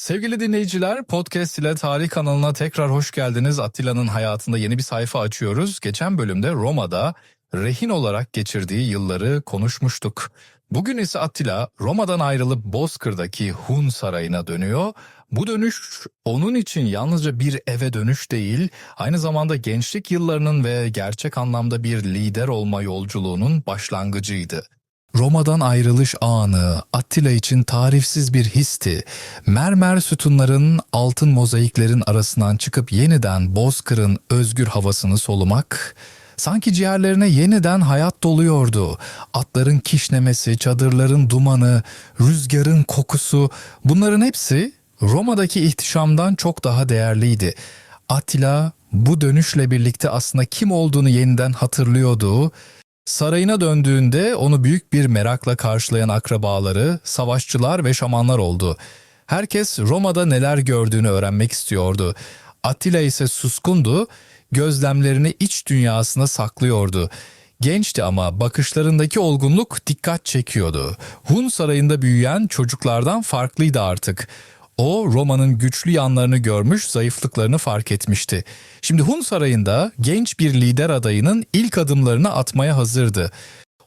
Sevgili dinleyiciler, podcast ile Tarih kanalına tekrar hoş geldiniz. Attila'nın hayatında yeni bir sayfa açıyoruz. Geçen bölümde Roma'da rehin olarak geçirdiği yılları konuşmuştuk. Bugün ise Attila Roma'dan ayrılıp Bozkır'daki Hun Sarayı'na dönüyor. Bu dönüş onun için yalnızca bir eve dönüş değil, aynı zamanda gençlik yıllarının ve gerçek anlamda bir lider olma yolculuğunun başlangıcıydı. Roma'dan ayrılış anı Attila için tarifsiz bir histi. Mermer sütunların, altın mozaiklerin arasından çıkıp yeniden Bozkır'ın özgür havasını solumak, sanki ciğerlerine yeniden hayat doluyordu. Atların kişnemesi, çadırların dumanı, rüzgarın kokusu bunların hepsi Roma'daki ihtişamdan çok daha değerliydi. Attila bu dönüşle birlikte aslında kim olduğunu yeniden hatırlıyordu. Sarayına döndüğünde onu büyük bir merakla karşılayan akrabaları, savaşçılar ve şamanlar oldu. Herkes Roma'da neler gördüğünü öğrenmek istiyordu. Attila ise suskundu, gözlemlerini iç dünyasına saklıyordu. Gençti ama bakışlarındaki olgunluk dikkat çekiyordu. Hun sarayında büyüyen çocuklardan farklıydı artık. O Roma'nın güçlü yanlarını görmüş, zayıflıklarını fark etmişti. Şimdi Hun Sarayı'nda genç bir lider adayının ilk adımlarını atmaya hazırdı.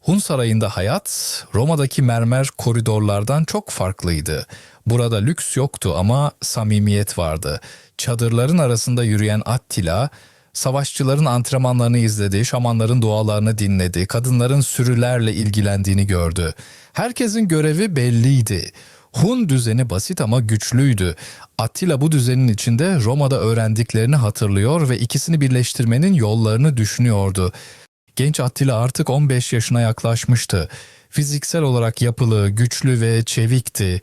Hun Sarayı'nda hayat Roma'daki mermer koridorlardan çok farklıydı. Burada lüks yoktu ama samimiyet vardı. Çadırların arasında yürüyen Attila, savaşçıların antrenmanlarını izledi, şamanların dualarını dinledi, kadınların sürülerle ilgilendiğini gördü. Herkesin görevi belliydi. Hun düzeni basit ama güçlüydü. Attila bu düzenin içinde Roma'da öğrendiklerini hatırlıyor ve ikisini birleştirmenin yollarını düşünüyordu. Genç Attila artık 15 yaşına yaklaşmıştı. Fiziksel olarak yapılı, güçlü ve çevikti.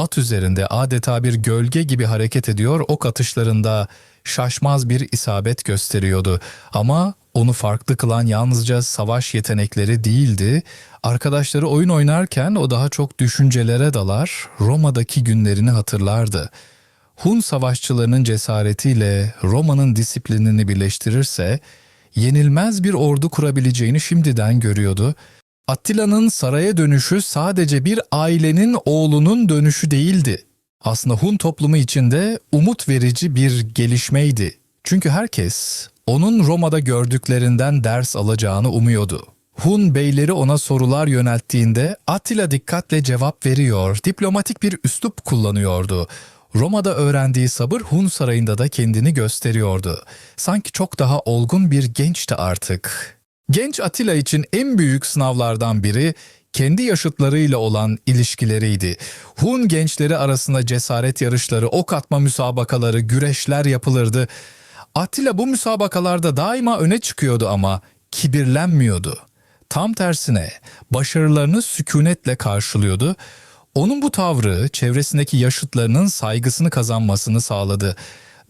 At üzerinde adeta bir gölge gibi hareket ediyor, ok atışlarında şaşmaz bir isabet gösteriyordu. Ama onu farklı kılan yalnızca savaş yetenekleri değildi. Arkadaşları oyun oynarken o daha çok düşüncelere dalar, Roma'daki günlerini hatırlardı. Hun savaşçılarının cesaretiyle Roma'nın disiplinini birleştirirse, yenilmez bir ordu kurabileceğini şimdiden görüyordu. Attila'nın saraya dönüşü sadece bir ailenin oğlunun dönüşü değildi. Aslında Hun toplumu içinde umut verici bir gelişmeydi. Çünkü herkes onun Roma'da gördüklerinden ders alacağını umuyordu. Hun beyleri ona sorular yönelttiğinde Attila dikkatle cevap veriyor, diplomatik bir üslup kullanıyordu. Roma'da öğrendiği sabır Hun sarayında da kendini gösteriyordu. Sanki çok daha olgun bir gençti artık. Genç Attila için en büyük sınavlardan biri kendi yaşıtlarıyla olan ilişkileriydi. Hun gençleri arasında cesaret yarışları, ok atma müsabakaları, güreşler yapılırdı. Attila bu müsabakalarda daima öne çıkıyordu ama kibirlenmiyordu. Tam tersine başarılarını sükunetle karşılıyordu. Onun bu tavrı çevresindeki yaşıtlarının saygısını kazanmasını sağladı.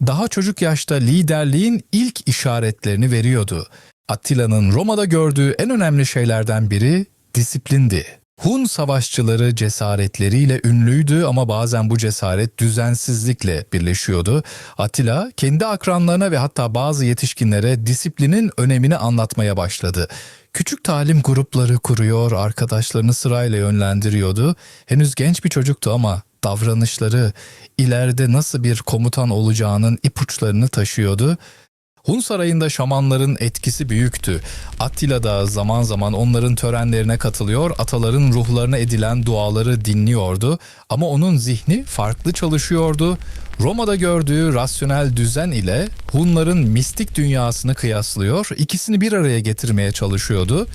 Daha çocuk yaşta liderliğin ilk işaretlerini veriyordu. Attila'nın Roma'da gördüğü en önemli şeylerden biri disiplindi. Hun savaşçıları cesaretleriyle ünlüydü ama bazen bu cesaret düzensizlikle birleşiyordu. Attila kendi akranlarına ve hatta bazı yetişkinlere disiplinin önemini anlatmaya başladı. Küçük talim grupları kuruyor, arkadaşlarını sırayla yönlendiriyordu. Henüz genç bir çocuktu ama davranışları ileride nasıl bir komutan olacağının ipuçlarını taşıyordu. Hun sarayında şamanların etkisi büyüktü. Attila da zaman zaman onların törenlerine katılıyor, ataların ruhlarına edilen duaları dinliyordu. Ama onun zihni farklı çalışıyordu. Roma'da gördüğü rasyonel düzen ile Hunların mistik dünyasını kıyaslıyor, ikisini bir araya getirmeye çalışıyordu.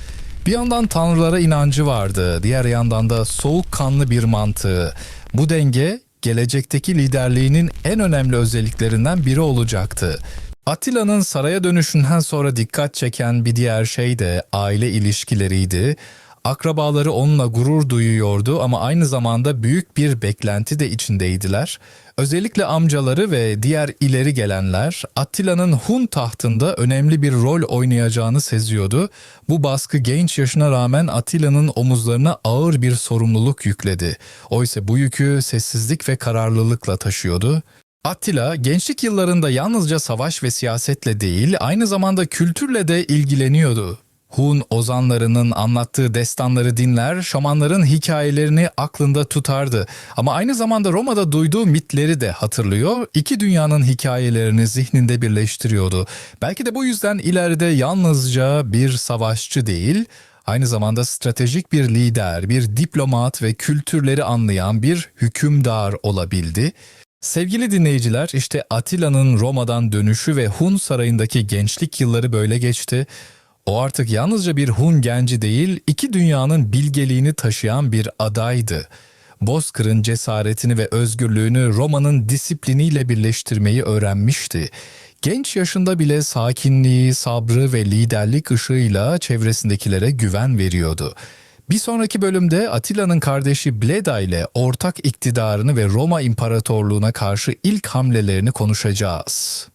Bir yandan tanrılara inancı vardı, diğer yandan da soğukkanlı bir mantığı. Bu denge gelecekteki liderliğinin en önemli özelliklerinden biri olacaktı. Attila'nın saraya dönüşünden sonra dikkat çeken bir diğer şey de aile ilişkileriydi. Akrabaları onunla gurur duyuyordu ama aynı zamanda büyük bir beklenti de içindeydiler. Özellikle amcaları ve diğer ileri gelenler Attila'nın Hun tahtında önemli bir rol oynayacağını seziyordu. Bu baskı genç yaşına rağmen Attila'nın omuzlarına ağır bir sorumluluk yükledi. Oysa bu yükü sessizlik ve kararlılıkla taşıyordu. Attila gençlik yıllarında yalnızca savaş ve siyasetle değil aynı zamanda kültürle de ilgileniyordu. Hun ozanlarının anlattığı destanları dinler, şamanların hikayelerini aklında tutardı. Ama aynı zamanda Roma'da duyduğu mitleri de hatırlıyor, iki dünyanın hikayelerini zihninde birleştiriyordu. Belki de bu yüzden ileride yalnızca bir savaşçı değil, aynı zamanda stratejik bir lider, bir diplomat ve kültürleri anlayan bir hükümdar olabildi. Sevgili dinleyiciler, işte Atilla'nın Roma'dan dönüşü ve Hun sarayındaki gençlik yılları böyle geçti. O artık yalnızca bir Hun genci değil, iki dünyanın bilgeliğini taşıyan bir adaydı. Bozkır'ın cesaretini ve özgürlüğünü Roma'nın disipliniyle birleştirmeyi öğrenmişti. Genç yaşında bile sakinliği, sabrı ve liderlik ışığıyla çevresindekilere güven veriyordu. Bir sonraki bölümde Atilla'nın kardeşi Bleda ile ortak iktidarını ve Roma İmparatorluğu'na karşı ilk hamlelerini konuşacağız.